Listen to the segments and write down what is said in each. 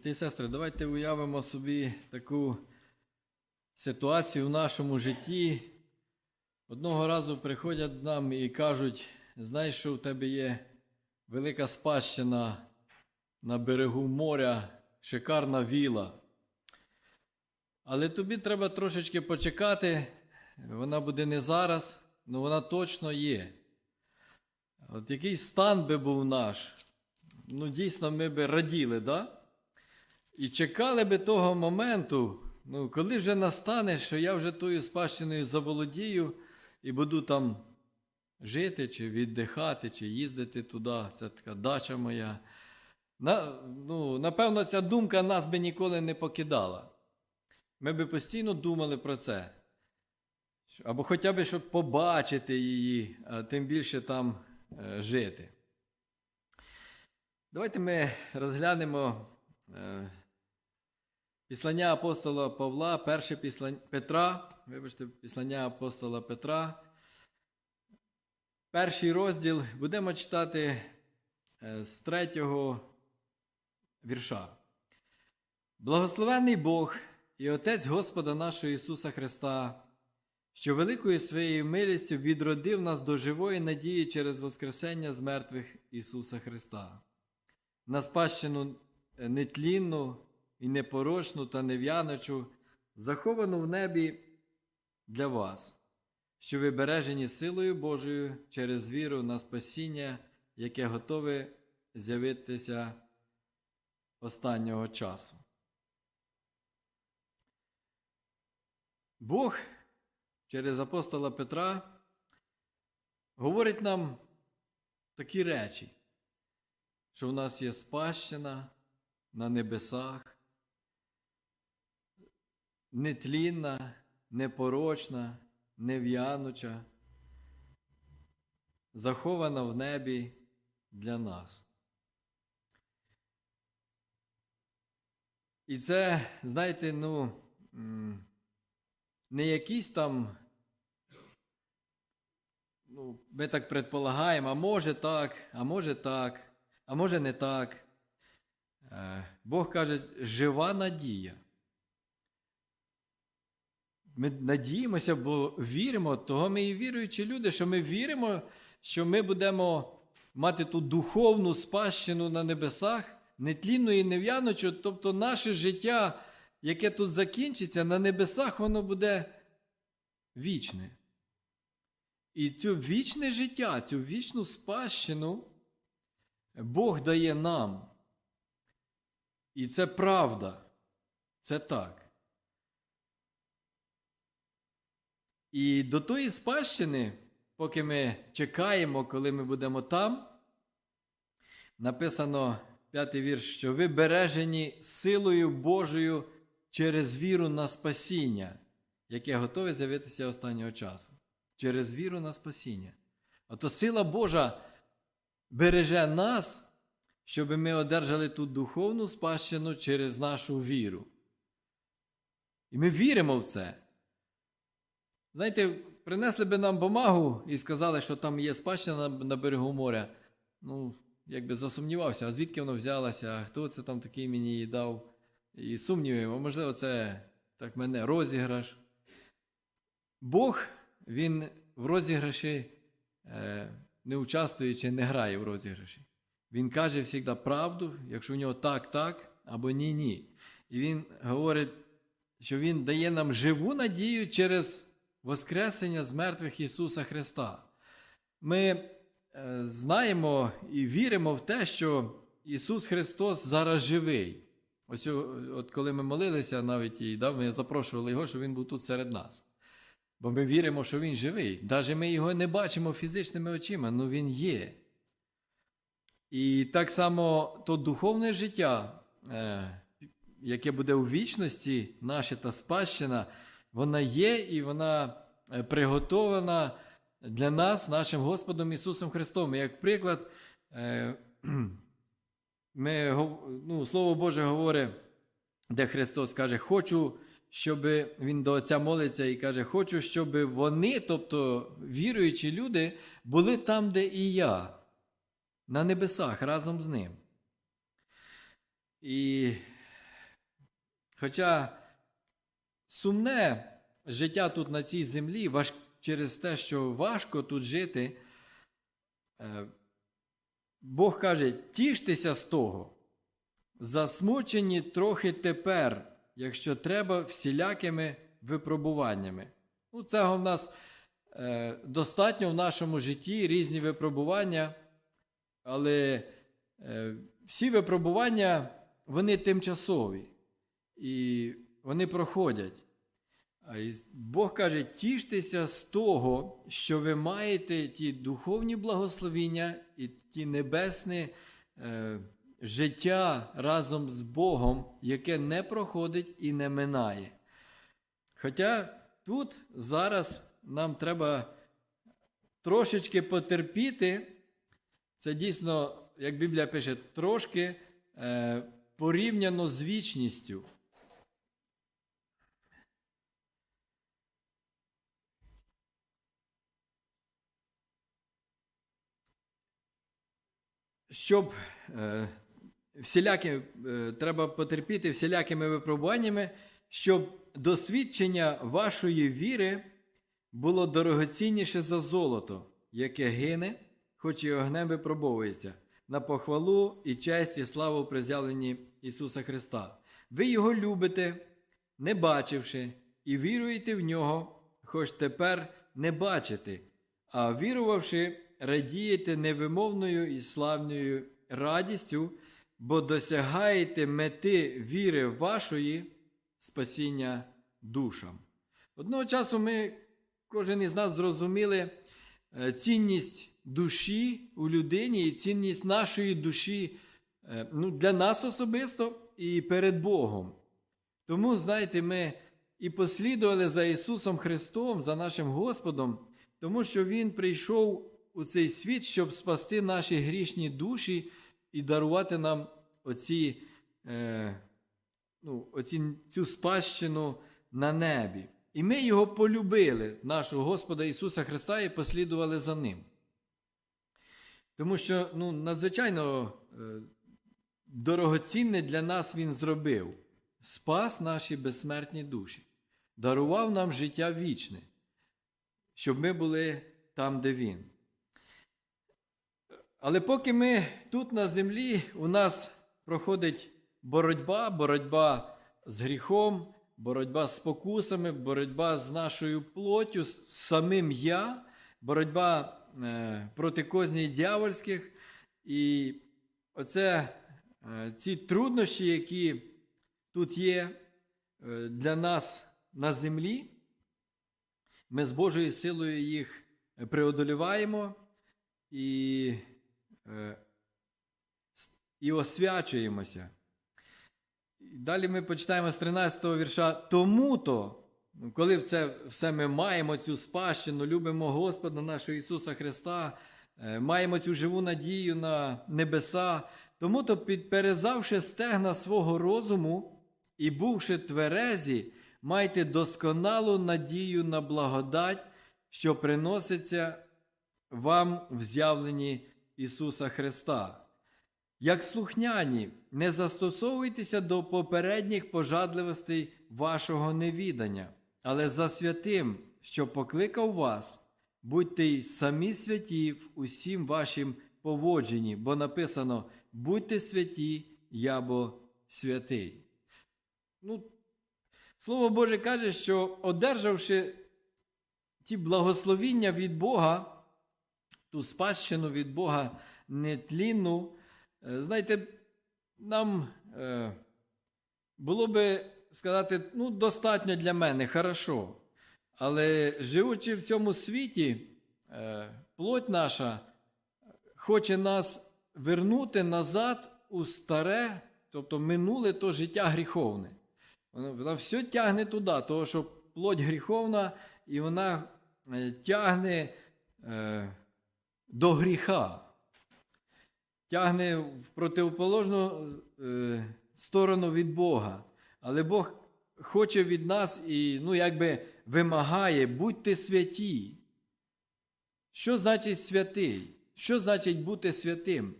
Брати і сестри, давайте уявимо собі таку ситуацію в нашому житті. Одного разу приходять нам і кажуть, знаєш, що в тебе є велика спадщина на берегу моря, шикарна віла. Але тобі треба трошечки почекати, вона буде не зараз, але вона точно є. От який стан би був наш, ну дійсно ми би раділи, да? І чекали би того моменту, ну, коли вже настане, що я вже тою спадщиною заволодію і буду там жити, чи віддихати, чи їздити туди. Це така дача моя. На, ну, напевно, ця думка нас би ніколи не покидала. Ми би постійно думали про це. Або хоча б, щоб побачити її, а тим більше там е, жити. Давайте ми розглянемо е, післання апостола Павла, перше післання Петра, вибачте, післання апостола Петра. Перший розділ будемо читати е, з третього вірша. Благословенний Бог і Отець Господа нашого Ісуса Христа, що великою своєю милістю відродив нас до живої надії через Воскресення з мертвих Ісуса Христа, на спадщину нетлінну і непорочну та нев'яночу, заховану в небі для вас, що ви бережені силою Божою через віру на спасіння, яке готове з'явитися останнього часу. Бог через апостола Петра говорить нам такі речі, що в нас є спадщина на небесах, нетлінна, непорочна, нев'януча, захована в небі для нас. І це, знаєте, ну, не якісь там, ну, ми так предполагаємо, а може так, а може так, а може не так. Е, Бог каже, жива надія. Ми надіємося, бо віримо, того ми і віруючі люди, що ми віримо, що ми будемо мати ту духовну спадщину на небесах, нетлінну і нев'яночу, тобто наше життя, яке тут закінчиться, на небесах воно буде вічне. І цю вічне життя, цю вічну спадщину Бог дає нам. І це правда. Це так. І до тої спадщини, поки ми чекаємо, коли ми будемо там, написано п'ятий вірш, що ви бережені силою Божою через віру на спасіння, яке готове з'явитися останнього часу. Через віру на спасіння. Ото сила Божа береже нас, щоб ми одержали ту духовну спадщину через нашу віру. І ми віримо в це. Знаєте, принесли би нам бумагу і сказали, що там є спадщина на, на берегу моря. Ну, якби засумнівався, а звідки воно взялося, а хто це там такий мені її дав. І сумнівів, а можливо, це так мене розіграш. Бог, він в розіграші е, не участвуючи, не грає в розіграші. Він каже завжди правду, якщо у нього так, так, або ні, ні. І він говорить, що Він дає нам живу надію через Воскресення з мертвих Ісуса Христа. Ми е, знаємо і віримо в те, що Ісус Христос зараз живий. Ось от коли ми молилися, навіть і да, ми запрошували Його, щоб Він був тут серед нас. Бо ми віримо, що Він живий. Навіть ми його не бачимо фізичними очима, але Він є. І так само то духовне життя, е, яке буде у вічності, наше та спадщина, вона є і вона е, приготована для нас, нашим Господом Ісусом Христом. Як приклад, е, ми, ну, Слово Боже говорить, де Христос каже, хочу, щоб Він до Отця молиться і каже, хочу, щоб вони, тобто віруючі люди, були там, де і я, на небесах разом з ним. І Хоча сумне життя тут на цій землі, важ... через те, що важко тут жити, е, Бог каже: тіштеся з того, засмучені трохи тепер, якщо треба, всілякими випробуваннями. Ну, цього в нас е, достатньо в нашому житті різні випробування, але е, всі випробування вони тимчасові і вони проходять. Бог каже: тіштеся з того, що ви маєте ті духовні благословіння і ті небесні е, життя разом з Богом, яке не проходить і не минає. Хоча тут зараз нам треба трошечки потерпіти, це дійсно, як Біблія пише, трошки е, порівняно з вічністю. Щоб е, всілякі, е, треба потерпіти всілякими випробуваннями, щоб досвідчення вашої віри було дорогоцінніше за золото, яке гине, хоч і огнем випробовується, на похвалу і честь і славу при з'явленні Ісуса Христа. Ви Його любите, не бачивши, і віруєте в нього, хоч тепер не бачите, а вірувавши, радієте невимовною і славною радістю, бо досягаєте мети віри вашої спасіння душам. Одного часу ми, кожен із нас зрозуміли е, цінність душі у людині і цінність нашої душі е, ну, для нас особисто і перед Богом. Тому, знаєте, ми і послідували за Ісусом Христом, за нашим Господом, тому що Він прийшов у цей світ, щоб спасти наші грішні душі і дарувати нам оці, е, ну, оці, цю спадщину на небі. І ми його полюбили, нашого Господа Ісуса Христа, і послідували за Ним. Тому що ну, надзвичайно е, дорогоцінне для нас Він зробив. Спас наші безсмертні душі, дарував нам життя вічне, щоб ми були там, де Він. Але поки ми тут на землі, у нас проходить боротьба, боротьба з гріхом, боротьба з спокусами, боротьба з нашою плоттю, з самим я, боротьба е, проти козній дьявольських. І оце е, ці труднощі, які тут є е, для нас на землі, ми з Божою силою їх преодоліваємо і, і освячуємося. Далі ми почитаємо з 13 го вірша. Тому-то, ну, коли це все ми маємо цю спадщину, любимо Господа нашого Ісуса Христа, е, маємо цю живу надію на небеса, тому-то, підперезавши стегна свого розуму і бувши тверезі, майте досконалу надію на благодать, що приноситься вам в з'явленні Ісуса Христа. Як слухняні, не застосовуйтеся до попередніх пожадливостей вашого невідання, але за святим, що покликав вас, будьте й самі святі в усім вашім поводженні, бо написано: будьте святі, я бо святий. Ну, Слово Боже каже, що одержавши ті благословіння від Бога, ту спадщину від Бога нетлінну, знаєте, нам е, було би сказати, ну, достатньо для мене, хорошо. Але живучи в цьому світі, е, плоть наша хоче нас вернути назад у старе, тобто минуле то життя гріховне. Вона, все тягне туди, тому що плоть гріховна, і вона е, тягне е, до гріха, тягне в противоположну е, сторону від Бога. Але Бог хоче від нас і ну, якби вимагає, будьте святі. Що значить святий? Що значить бути святим?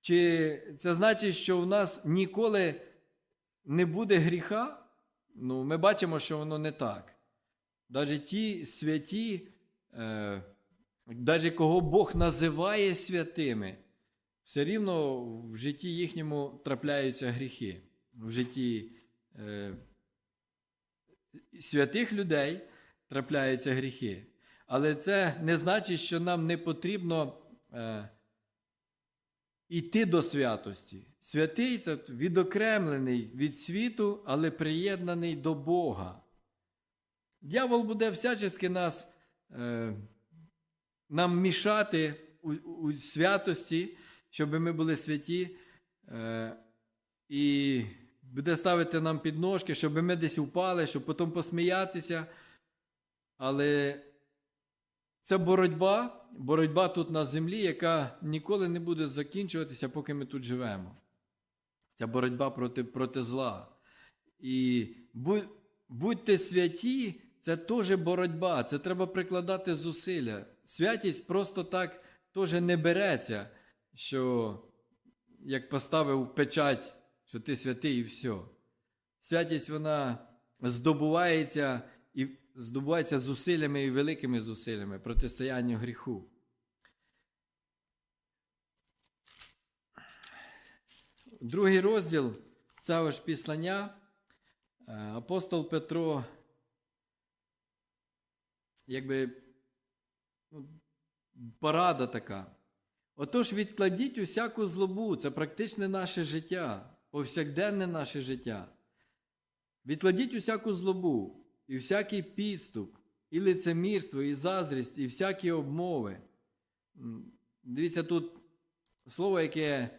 Чи це значить, що в нас ніколи не буде гріха? ну, ми бачимо, що воно не так. Навіть ті святі, е, навіть кого Бог називає святими, все рівно в житті їхньому трапляються гріхи. В житті е, святих людей трапляються гріхи. Але це не значить, що нам не потрібно е, йти до святості. Святий це відокремлений від світу, але приєднаний до Бога. Дьявол буде всячески нас, е, нам мішати у, у святості, щоб ми були святі, е, і буде ставити нам підножки, щоб ми десь упали, щоб потім посміятися. Але це боротьба, боротьба тут на землі, яка ніколи не буде закінчуватися, поки ми тут живемо. Це боротьба проти, проти зла. І будь, будьте святі, це теж боротьба, це треба прикладати зусилля. Святість просто так теж не береться, що як поставив печать, що ти святий і все. Святість вона здобувається і здобувається зусиллями і великими зусиллями протистоянню гріху. Другий розділ цього ж післання е, апостол Петро, якби ну, порада така. Отож, відкладіть усяку злобу, це практичне наше життя, повсякденне наше життя. Відкладіть усяку злобу, і всякий підступ, і лицемірство, і заздрість, і всякі обмови. Дивіться, тут слово, яке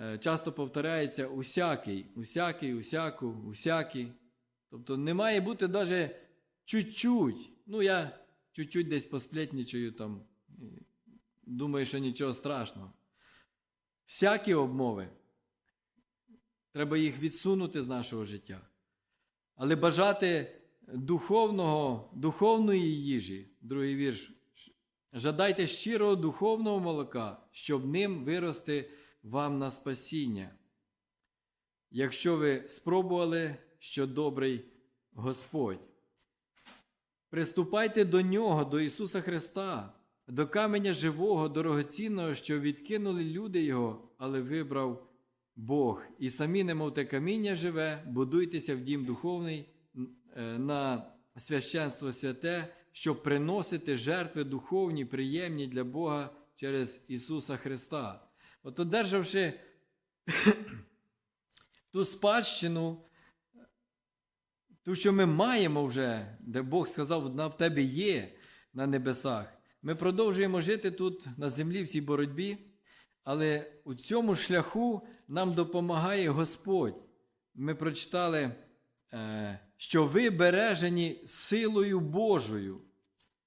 е, часто повторяється усякий, усякий, усяку, усякий. Тобто не має бути навіть чуть-чуть. Ну, я чуть-чуть десь посплетнічаю там. Думаю, що нічого страшного. Всякі обмови. Треба їх відсунути з нашого життя. Але бажати духовного, духовної їжі, другий вірш. Жадайте щирого духовного молока, щоб ним вирости вам на спасіння. Якщо ви спробували, що добрий Господь. Приступайте до Нього, до Ісуса Христа, до каменя живого, дорогоцінного, що відкинули люди Його, але вибрав Бог. І самі, немов те каміння живе, будуйтеся в дім духовний е, на священство святе, щоб приносити жертви духовні, приємні для Бога через Ісуса Христа. От одержавши ту спадщину, ту, що ми маємо вже, де Бог сказав, вона в тебе є на небесах. Ми продовжуємо жити тут на землі в цій боротьбі, але у цьому шляху нам допомагає Господь. Ми прочитали, е, що ви бережені силою Божою.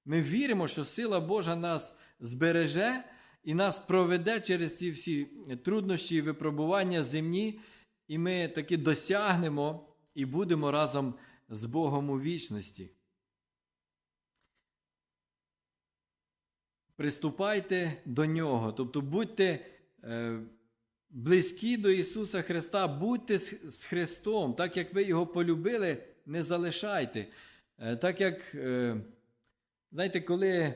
Ми віримо, що сила Божа нас збереже і нас проведе через ці всі труднощі і випробування земні, і ми таки досягнемо і будемо разом з Богом у вічності. Приступайте до Нього, тобто будьте е, близькі до Ісуса Христа, будьте з, Христом, так як ви Його полюбили, не залишайте. Е, так як, е, знаєте, коли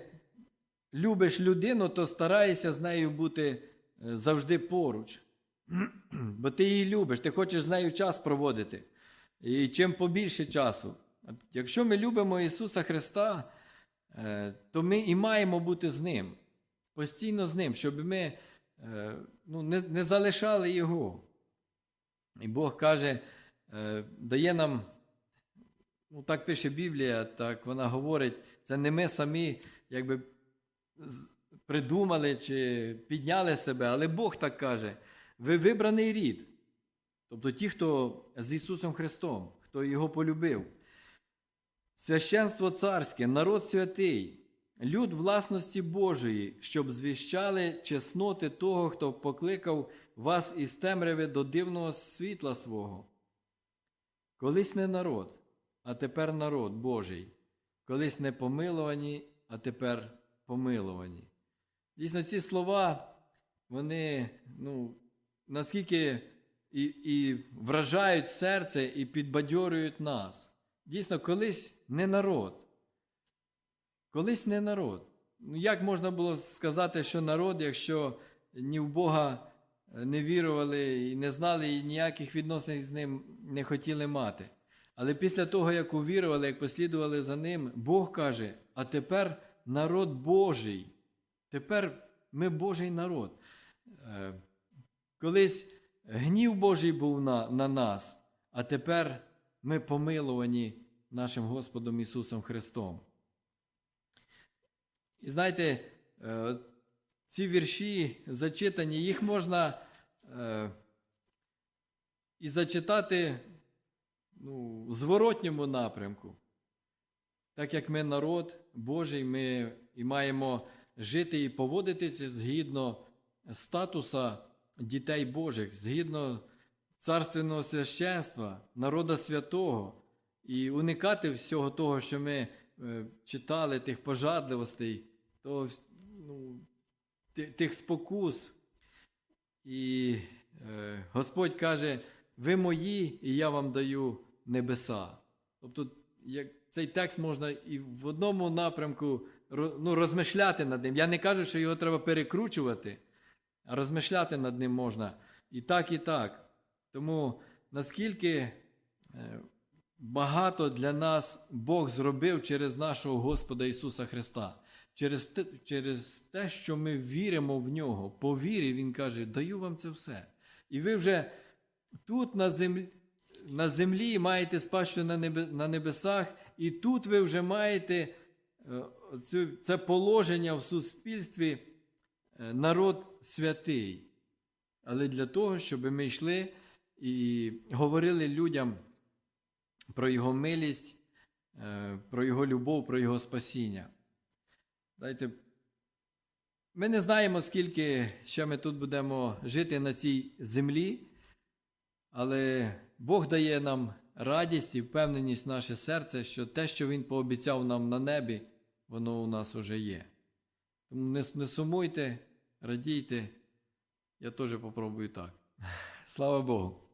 любиш людину, то стараєшся з нею бути завжди поруч. Бо ти її любиш, ти хочеш з нею час проводити. І чим побільше часу. Якщо ми любимо Ісуса Христа, то ми і маємо бути з Ним, постійно з Ним, щоб ми е, ну, не, не залишали Його. І Бог каже, е, дає нам, ну так пише Біблія, так вона говорить, це не ми самі якби придумали чи підняли себе, але Бог так каже, ви вибраний рід. Тобто ті, хто з Ісусом Христом, хто Його полюбив. Священство царське, народ святий, люд власності Божої, щоб звіщали чесноти того, хто покликав вас із темряви до дивного світла свого. Колись не народ, а тепер народ Божий, колись не помилувані, а тепер помилувані. Дійсно, ці слова, вони, ну, наскільки і, і вражають серце і підбадьорюють нас. Дійсно колись не народ. Колись не народ. Ну, як можна було сказати, що народ, якщо ні в Бога е, не вірували і не знали, і ніяких відносин з ним не хотіли мати. Але після того, як увірували, як послідували за ним, Бог каже: а тепер народ Божий. Тепер ми Божий народ. Е, Колись гнів Божий був на, на нас, а тепер ми помилувані нашим Господом Ісусом Христом. І знаєте, е, ці вірші зачитані, їх можна е, і зачитати ну, в зворотньому напрямку. Так як ми народ Божий, ми і маємо жити і поводитися згідно статуса дітей Божих, згідно царственного священства, народа святого, і уникати всього того, що ми е, читали, тих пожадливостей, вс- ну, тих спокус. І е, Господь каже: ви мої, і я вам даю небеса. Тобто, як цей текст можна і в одному напрямку ну, розмишляти над ним. Я не кажу, що його треба перекручувати, а розмишляти над ним можна і так, і так. Тому наскільки е, багато для нас Бог зробив через нашого Господа Ісуса Христа, через те, через те, що ми віримо в нього. По вірі Він каже, даю вам це все. І ви вже тут на землі, на землі маєте спадщину на, небесах, і тут ви вже маєте е, це положення в суспільстві е, народ святий. Але для того, щоб ми йшли і говорили людям про Його милість, е, про Його любов, про Його спасіння. Дайте, ми не знаємо, скільки ще ми тут будемо жити на цій землі, але Бог дає нам радість і впевненість в наше серце, що те, що Він пообіцяв нам на небі, воно у нас уже є. Тому не, не сумуйте, радійте. Я теж попробую так. Слава Богу.